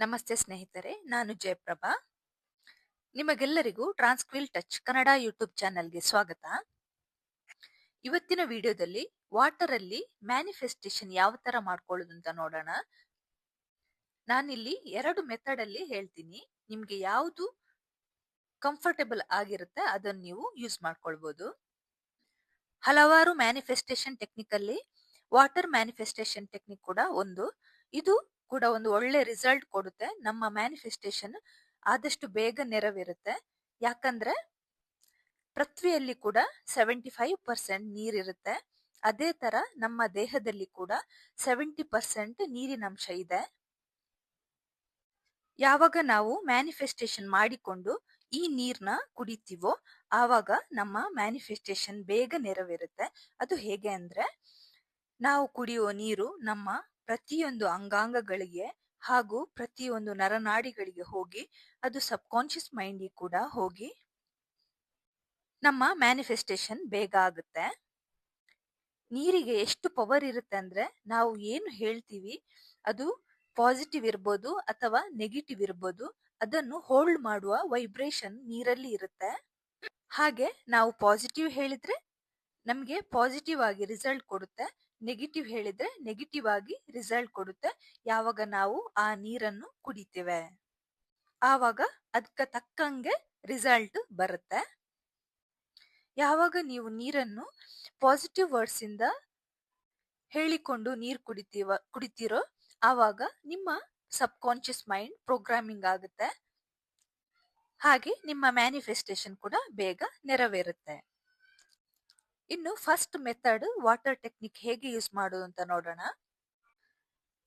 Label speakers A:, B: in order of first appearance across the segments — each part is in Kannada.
A: ನಮಸ್ತೆ ಸ್ನೇಹಿತರೆ, ನಾನು ಜಯಪ್ರಭಾ. ನಿಮಗೆಲ್ಲರಿಗೂ ಟ್ರಾನ್ಸ್ಕ್ವಿಲ್ ಟಚ್ ಕನ್ನಡ ಯೂಟ್ಯೂಬ್ ಚಾನೆಲ್ಗೆ ಸ್ವಾಗತ. ಇವತ್ತಿನ ವಿಡಿಯೋದಲ್ಲಿ ವಾಟರ್ ಅಲ್ಲಿ ಮ್ಯಾನಿಫೆಸ್ಟೇಷನ್ ಯಾವ ತರ ಮಾಡ್ಕೊಳ್ಳೋದು ಅಂತ ನೋಡೋಣ. ನಾನಿಲ್ಲಿ ಎರಡು ಮೆಥಡ್ ಅಲ್ಲಿ ಹೇಳ್ತೀನಿ. ನಿಮ್ಗೆ ಯಾವುದು ಕಂಫರ್ಟೇಬಲ್ ಆಗಿರುತ್ತೆ ಅದನ್ನು ನೀವು ಯೂಸ್ ಮಾಡ್ಕೊಳ್ಬಹುದು ಹಲವಾರು ಮ್ಯಾನಿಫೆಸ್ಟೇಷನ್ ಟೆಕ್ನಿಕ್ ಅಲ್ಲಿ ವಾಟರ್ ಮ್ಯಾನಿಫೆಸ್ಟೇಷನ್ ಟೆಕ್ನಿಕ್ ಕೂಡ ಒಂದು. ಇದು ಕೂಡ ಒಂದು ಒಳ್ಳೆ ರಿಸಲ್ಟ್ ಕೊಡುತ್ತೆ. ನಮ್ಮ ಮ್ಯಾನಿಫೆಸ್ಟೇಷನ್ ಆದಷ್ಟು ಬೇಗ ನೆರವೇರುತ್ತೆ. ಯಾಕಂದ್ರೆ ಪೃಥ್ವಿಯಲ್ಲಿ ಕೂಡ ಸೆವೆಂಟಿ ಫೈವ್ ಪರ್ಸೆಂಟ್ ನೀರಿರುತ್ತೆ. ಅದೇ ತರ ನಮ್ಮ ದೇಹದಲ್ಲಿ ಕೂಡ ಸೆವೆಂಟಿ ಪರ್ಸೆಂಟ್ ನೀರಿನಂಶ ಇದೆ. ಯಾವಾಗ ನಾವು ಮ್ಯಾನಿಫೆಸ್ಟೇಷನ್ ಮಾಡಿಕೊಂಡು ಈ ನೀರ್ನ ಕುಡಿತೀವೋ ಆವಾಗ ನಮ್ಮ ಮ್ಯಾನಿಫೆಸ್ಟೇಷನ್ ಬೇಗ ನೆರವೇರುತ್ತೆ. ಅದು ಹೇಗೆ ಅಂದ್ರೆ ನಾವು ಕುಡಿಯುವ ನೀರು ನಮ್ಮ ಪ್ರತಿಯೊಂದು ಅಂಗಾಂಗಗಳಿಗೆ ಹಾಗೂ ಪ್ರತಿಯೊಂದು ನರನಾಡಿಗಳಿಗೆ ಹೋಗಿ, ಅದು ಸಬ್ ಕಾನ್ಶಿಯಸ್ ಮೈಂಡ್ ಕೂಡ ಹೋಗಿ ನಮ್ಮ ಮ್ಯಾನಿಫೆಸ್ಟೇಷನ್ ಬೇಗ ಆಗುತ್ತೆ. ನೀರಿಗೆ ಎಷ್ಟು ಪವರ್ ಇರುತ್ತೆ ಅಂದ್ರೆ ನಾವು ಏನು ಹೇಳ್ತೀವಿ, ಅದು ಪಾಸಿಟಿವ್ ಇರ್ಬೋದು ಅಥವಾ ನೆಗೆಟಿವ್ ಇರ್ಬೋದು, ಅದನ್ನು ಹೋಲ್ಡ್ ಮಾಡುವ ವೈಬ್ರೇಷನ್ ನೀರಲ್ಲಿ ಇರುತ್ತೆ. ಹಾಗೆ ನಾವು ಪಾಸಿಟಿವ್ ಹೇಳಿದ್ರೆ ನಮಗೆ ಪಾಸಿಟಿವ್ ಆಗಿ ರಿಸಲ್ಟ್ ಕೊಡುತ್ತೆ. ನೆಗೆಟಿವ್ ಹೇಳಿದ್ರೆ ನೆಗೆಟಿವ್ ಆಗಿ ರಿಸಲ್ಟ್ ಕೊಡುತ್ತೆ. ಯಾವಾಗ ನಾವು ಆ ನೀರನ್ನು ಕುಡಿತೇವೆ. ಆವಾಗ ಅದಕ್ಕೆ ತಕ್ಕಂಗೆ ರಿಸಲ್ಟ್ ಬರುತ್ತೆ. ಯಾವಾಗ ನೀವು ನೀರನ್ನು ಪಾಸಿಟಿವ್ ವರ್ಡ್ಸ್ ಇಂದ ಹೇಳಿಕೊಂಡು ನೀರು ಕುಡಿತೀವ, ಕುಡಿತೀರೋ ಆವಾಗ ನಿಮ್ಮ ಸಬ್ ಕಾನ್ಶಿಯಸ್ ಮೈಂಡ್ ಪ್ರೋಗ್ರಾಮಿಂಗ್ ಆಗುತ್ತೆ. ಹಾಗೆ ನಿಮ್ಮ ಮ್ಯಾನಿಫೆಸ್ಟೇಷನ್ ಕೂಡ ಬೇಗ ನೆರವೇರುತ್ತೆ. ಇನ್ನು ಫಸ್ಟ್ ಮೆಥಡ್ ವಾಟರ್ ಟೆಕ್ನಿಕ್ ಹೇಗೆ ಯೂಸ್ ಮಾಡೋದು ಅಂತ ನೋಡೋಣ.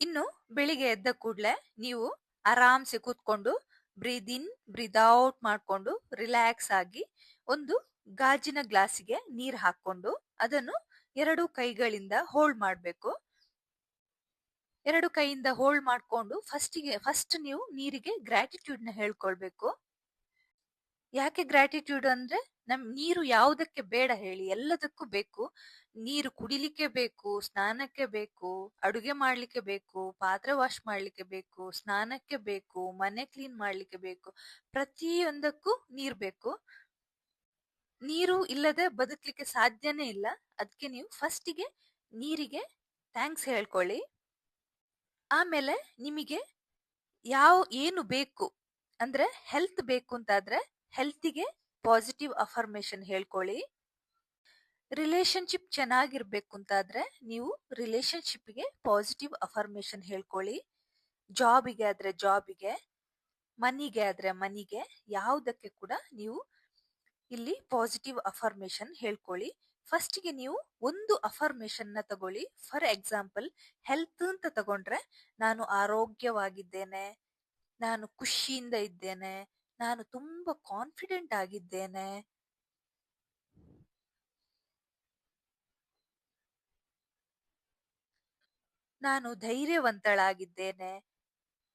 A: ಇನ್ನು ಬೆಳಿಗ್ಗೆ ಎದ್ದ ಕೂಡಲೇ ನೀವು ಆರಾಮ್ಸೆ ಕೂತ್ಕೊಂಡು ಬ್ರೀದ್ ಇನ್ ಬ್ರೀದ್ ಔಟ್ ಮಾಡ್ಕೊಂಡು ರಿಲ್ಯಾಕ್ಸ್ ಆಗಿ ಒಂದು ಗಾಜಿನ ಗ್ಲಾಸಿಗೆ ನೀರ್ ಹಾಕೊಂಡು ಅದನ್ನು ಎರಡು ಕೈಗಳಿಂದ ಹೋಲ್ಡ್ ಮಾಡಬೇಕು. ಎರಡು ಕೈಯಿಂದ ಹೋಲ್ಡ್ ಮಾಡ್ಕೊಂಡು ಫಸ್ಟಿಗೆ ಫಸ್ಟ್ ನೀವು ನೀರಿಗೆ ಗ್ರಾಟಿಟ್ಯೂಡ್ನ ಹೇಳ್ಕೊಳ್ಬೇಕು. ಯಾಕೆ ಗ್ರಾಟಿಟ್ಯೂಡ್ ಅಂದ್ರೆ ನಮ್ ನೀರು ಯಾವುದಕ್ಕೆ ಬೇಡ ಹೇಳಿ, ಎಲ್ಲದಕ್ಕೂ ಬೇಕು. ನೀರು ಕುಡಿಲಿಕ್ಕೆ ಬೇಕು, ಸ್ನಾನಕ್ಕೆ ಬೇಕು, ಅಡುಗೆ ಮಾಡ್ಲಿಕ್ಕೆ ಬೇಕು, ಪಾತ್ರೆ ವಾಶ್ ಮಾಡ್ಲಿಕ್ಕೆ ಬೇಕು, ಸ್ನಾನಕ್ಕೆ ಬೇಕು, ಮನೆ ಕ್ಲೀನ್ ಮಾಡ್ಲಿಕ್ಕೆ ಬೇಕು. ಪ್ರತಿಯೊಂದಕ್ಕೂ ನೀರ್ ಬೇಕು. ನೀರು ಇಲ್ಲದೆ ಬದುಕ್ಲಿಕ್ಕೆ ಸಾಧ್ಯನೇ ಇಲ್ಲ. ಅದಕ್ಕೆ ನೀವು ಫಸ್ಟಿಗೆ ನೀರಿಗೆ ಥ್ಯಾಂಕ್ಸ್ ಹೇಳ್ಕೊಳ್ಳಿ. ಆಮೇಲೆ ನಿಮಗೆ ಯಾವ, ಏನು ಬೇಕು, ಅಂದ್ರೆ ಹೆಲ್ತ್ ಬೇಕು ಅಂತಾದ್ರೆ ಹೆಲ್ತಿಗೆ ಪಾಸಿಟಿವ್ ಅಫರ್ಮೇಶನ್ ಹೇಳ್ಕೊಳ್ಳಿ. ರಿಲೇಶನ್ಶಿಪ್ ಚೆನ್ನಾಗಿರ್ಬೇಕು ಅಂತಾದ್ರೆ ನೀವು ರಿಲೇಶನ್ಶಿಪ್ಗೆ ಪಾಸಿಟಿವ್ ಅಫರ್ಮೇಶನ್ ಹೇಳ್ಕೊಳ್ಳಿ. ಜಾಬಿಗೆ ಆದ್ರೆ ಜಾಬಿಗೆ ಮನಿಗೆ ಆದ್ರೆ ಮನಿಗೆ ಯಾವುದಕ್ಕೆ ಕೂಡ ನೀವು ಇಲ್ಲಿ ಪಾಸಿಟಿವ್ ಅಫರ್ಮೇಶನ್ ಹೇಳ್ಕೊಳ್ಳಿ. ಫಸ್ಟಿಗೆ ನೀವು ಒಂದು ಅಫರ್ಮೇಶನ್ನ ತಗೊಳ್ಳಿ. ಫಾರ್ ಎಕ್ಸಾಂಪಲ್ ಹೆಲ್ತ್ ಅಂತ ತಗೊಂಡ್ರೆ ನಾನು ಆರೋಗ್ಯವಾಗಿದ್ದೇನೆ, ನಾನು ಖುಷಿಯಿಂದ ಇದ್ದೇನೆ ನಾನು ತುಂಬಾ ಕಾನ್ಫಿಡೆಂಟ್ ಆಗಿದ್ದೇನೆ. ನಾನು ಧೈರ್ಯವಂತಳಾಗಿದ್ದೇನೆ.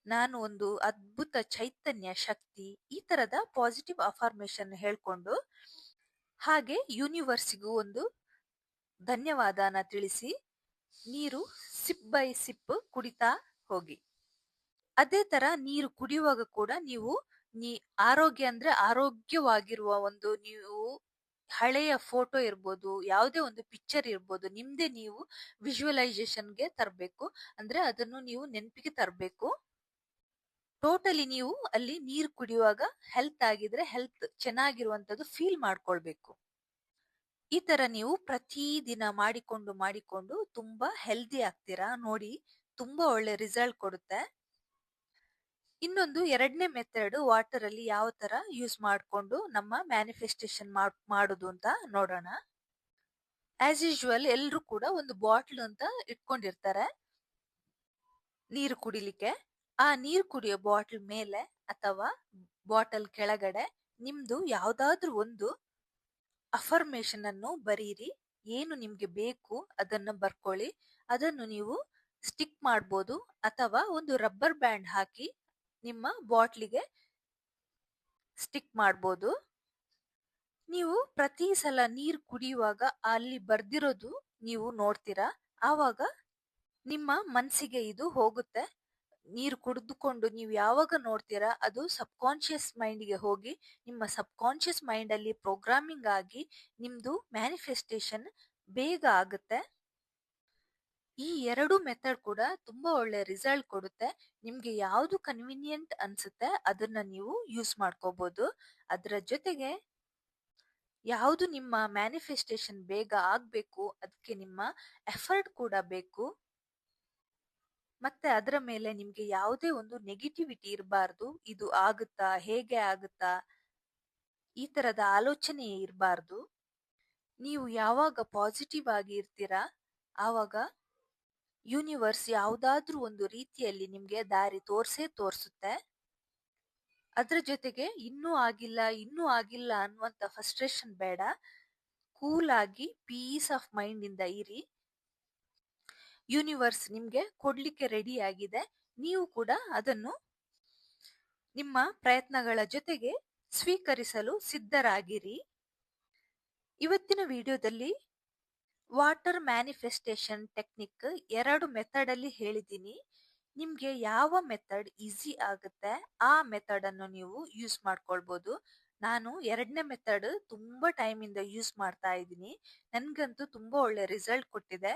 A: ನಾನು ಒಂದು ಅದ್ಭುತ ಚೈತನ್ಯ ಶಕ್ತಿ, ಈ ತರದ ಪಾಸಿಟಿವ್ ಅಫಾರ್ಮೇಶನ್ ಹೇಳ್ಕೊಂಡು ಹಾಗೆ ಯೂನಿವರ್ಸಿಗೂ ಒಂದು ಧನ್ಯವಾದನ ತಿಳಿಸಿ, ನೀರು ಸಿಪ್ ಬೈ ಸಿಪ್ ಕುಡಿತಾ ಹೋಗಿ. ಅದೇ ತರ ನೀರು ಕುಡಿಯುವಾಗ ಕೂಡ ನೀವು ನೀ ಆರೋಗ್ಯ ಅಂದ್ರೆ ಆರೋಗ್ಯವಾಗಿರುವ ಒಂದು ನೀವು ಹಳೆಯ ಫೋಟೋ ಇರ್ಬೋದು, ಯಾವುದೇ ಒಂದು ಪಿಕ್ಚರ್ ಇರ್ಬೋದು, ನಿಮ್ದೇ ನೀವು ವಿಜುವಲೈಸೇಷನ್ಗೆ ತರಬೇಕು. ಅಂದ್ರೆ ಅದನ್ನು ನೀವು ನೆನಪಿಗೆ ತರಬೇಕು. ಟೋಟಲಿ ನೀವು ಅಲ್ಲಿ ನೀರು ಕುಡಿಯುವಾಗ ಹೆಲ್ತ್ ಆಗಿದ್ರೆ ಹೆಲ್ತ್ ಚೆನ್ನಾಗಿರುವಂತದ್ದು ಫೀಲ್ ಮಾಡ್ಕೊಳ್ಬೇಕು. ಈ ತರ ನೀವು ಪ್ರತಿದಿನ ಮಾಡಿಕೊಂಡು ಮಾಡಿಕೊಂಡು ತುಂಬಾ ಹೆಲ್ದಿ ಆಗ್ತೀರಾ? ನೋಡಿ ತುಂಬಾ ಒಳ್ಳೆ ರಿಸಲ್ಟ್ ಕೊಡುತ್ತೆ. ಇನ್ನೊಂದು ಎರಡನೇ ಮೆಥಡ್ ವಾಟರ್ ಅಲ್ಲಿ ಯಾವ ತರ ಯೂಸ್ ಮಾಡಿಕೊಂಡು ನಮ್ಮ ಮ್ಯಾನಿಫೆಸ್ಟೇಷನ್ ಮಾಡೋದು ಅಂತ ನೋಡೋಣ. ಆಸ್ ಯೂಶುವಲ್ ಎಲ್ರು ಕೂಡ ಒಂದು ಬಾಟ್ಲ್ ಅಂತ ಇಟ್ಕೊಂಡಿರ್ತಾರೆ. ನೀರು ಕುಡಿಲಿಕ್ಕೆ. ಆ ನೀರು ಕುಡಿಯೋ ಬಾಟಲ್ ಮೇಲೆ ಅಥವಾ ಬಾಟಲ್ ಕೆಳಗಡೆ ನಿಮ್ದು ಯಾವ್ದಾದ್ರೂ ಒಂದು ಅಫರ್ಮೇಶನ್ ಅನ್ನು ಬರೀರಿ. ಏನು ನಿಮ್ಗೆ ಬೇಕು ಅದನ್ನ ಬರ್ಕೊಳ್ಳಿ. ಅದನ್ನು ನೀವು ಸ್ಟಿಕ್ ಮಾಡ್ಬೋದು ಅಥವಾ ಒಂದು ರಬ್ಬರ್ ಬ್ಯಾಂಡ್ ಹಾಕಿ ನಿಮ್ಮ ಬಾಟ್ಲಿಗೆ ಸ್ಟಿಕ್ ಮಾಡ್ಬೋದು. ನೀವು ಪ್ರತಿ ಸಲ ನೀರು ಕುಡಿಯುವಾಗ ಅಲ್ಲಿ ಬರ್ದಿರೋದು ನೀವು ನೋಡ್ತೀರಾ? ಆವಾಗ ನಿಮ್ಮ ಮನಸ್ಸಿಗೆ ಇದು ಹೋಗುತ್ತೆ. ನೀರು ಕುಡಿದುಕೊಂಡು ನೀವು ಯಾವಾಗ ನೋಡ್ತೀರಾ? ಅದು ಸಬ್ ಕಾನ್ಶಿಯಸ್ ಮೈಂಡ್ಗೆ ಹೋಗಿ ನಿಮ್ಮ ಸಬ್ ಕಾನ್ಶಿಯಸ್ ಮೈಂಡಲ್ಲಿ ಪ್ರೋಗ್ರಾಮಿಂಗ್ ಆಗಿ ನಿಮ್ಮದು ಮ್ಯಾನಿಫೆಸ್ಟೇಷನ್ ಬೇಗ ಆಗುತ್ತೆ. ಈ ಎರಡು ಮೆಥಡ್ ಕೂಡ ತುಂಬಾ ಒಳ್ಳೆ ರಿಸಲ್ಟ್ ಕೊಡುತ್ತೆ. ನಿಮ್ಗೆ ಯಾವುದು ಕನ್ವಿನಿಯಂಟ್ ಅನ್ಸುತ್ತೆ ಅದನ್ನ ನೀವು ಯೂಸ್ ಮಾಡ್ಕೋಬಹುದು ಅದರ ಜೊತೆಗೆ ಯಾವುದು ನಿಮ್ಮ ಮ್ಯಾನಿಫೆಸ್ಟೇಷನ್ ಬೇಗ ಆಗ್ಬೇಕು ಅದಕ್ಕೆ ನಿಮ್ಮ ಎಫರ್ಟ್ ಕೂಡ ಬೇಕು. ಮತ್ತೆ ಅದರ ಮೇಲೆ ನಿಮ್ಗೆ ಯಾವುದೇ ಒಂದು ನೆಗೆಟಿವಿಟಿ ಇರಬಾರ್ದು, ಇದು ಆಗುತ್ತಾ, ಹೇಗೆ ಆಗುತ್ತಾ, ಈ ತರದ ಆಲೋಚನೆ ಇರಬಾರ್ದು. ನೀವು ಯಾವಾಗ ಪಾಸಿಟಿವ್ ಆಗಿ ಇರ್ತೀರಾ, ಆವಾಗ ಯೂನಿವರ್ಸ್ ಯಾವುದಾದ್ರೂ ಒಂದು ರೀತಿಯಲ್ಲಿ ನಿಮಗೆ ದಾರಿ ತೋರಿಸೇ ತೋರಿಸುತ್ತೆ. ಅದ್ರ ಜೊತೆಗೆ ಇನ್ನೂ ಆಗಿಲ್ಲ ಇನ್ನೂ ಆಗಿಲ್ಲ ಅನ್ನುವಂತ ಫ್ರಸ್ಟ್ರೇಷನ್ ಬೇಡ. ಕೂಲ್ ಆಗಿ ಪೀಸ್ ಆಫ್ ಮೈಂಡ್ ಇಂದ ಇರಿ. ಯೂನಿವರ್ಸ್ ನಿಮ್ಗೆ ಕೊಡ್ಲಿಕ್ಕೆ ರೆಡಿ ಆಗಿದೆ. ನೀವು ಕೂಡ ಅದನ್ನು ನಿಮ್ಮ ಪ್ರಯತ್ನಗಳ ಜೊತೆಗೆ ಸ್ವೀಕರಿಸಲು ಸಿದ್ಧರಾಗಿರಿ. ಇವತ್ತಿನ ವಿಡಿಯೋದಲ್ಲಿ ವಾಟರ್ ಮ್ಯಾನಿಫೆಸ್ಟೇಷನ್ ಟೆಕ್ನಿಕ್ ಎರಡು ಮೆಥಡ್ ಅಲ್ಲಿ ಹೇಳಿದ್ದೀನಿ. ನಿಮ್ಗೆ ಯಾವ ಮೆಥಡ್ ಈಸಿ ಆಗುತ್ತೆ ಆ ಮೆಥಡ್ ಅನ್ನು ನೀವು ಯೂಸ್ ಮಾಡ್ಕೊಳ್ಬೋದು. ನಾನು ಎರಡನೇ ಮೆಥಡ್ ತುಂಬಾ ಟೈಮ್ ಇಂದ ಯೂಸ್ ಮಾಡ್ತಾ ಇದ್ದೀನಿ. ನನ್ಗಂತೂ ತುಂಬಾ ಒಳ್ಳೆ ರಿಸಲ್ಟ್ ಕೊಟ್ಟಿದೆ.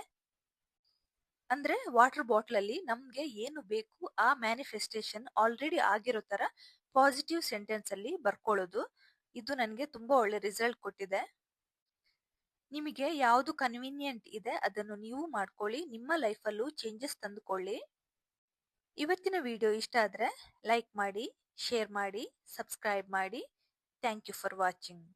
A: ಅಂದ್ರೆ ವಾಟರ್ ಬಾಟಲ್ ಅಲ್ಲಿ ನಮ್ಗೆ ಏನು ಬೇಕು ಆ ಮ್ಯಾನಿಫೆಸ್ಟೇಷನ್ ಆಲ್ರೆಡಿ ಆಗಿರೋ ತರ ಪಾಸಿಟಿವ್ ಸೆಂಟೆನ್ಸ್ ಅಲ್ಲಿ ಬರ್ಕೊಳ್ಳೋದು. ಇದು ನನಗೆ ತುಂಬಾ ಒಳ್ಳೆ ರಿಸಲ್ಟ್ ಕೊಟ್ಟಿದೆ. ನಿಮಗೆ ಯಾವುದು ಕನ್ವೀನಿಯೆಂಟ್ ಇದೆ, ಅದನ್ನು ನೀವು ಮಾಡ್ಕೊಳ್ಳಿ. ನಿಮ್ಮ ಲೈಫಲ್ಲೂ ಚೇಂಜಸ್ ತಂದುಕೊಳ್ಳಿ. ಇವತ್ತಿನ ವಿಡಿಯೋ ಇಷ್ಟ ಆದರೆ ಲೈಕ್ ಮಾಡಿ ಶೇರ್ ಮಾಡಿ ಸಬ್ಸ್ಕ್ರೈಬ್ ಮಾಡಿ. Thank you for watching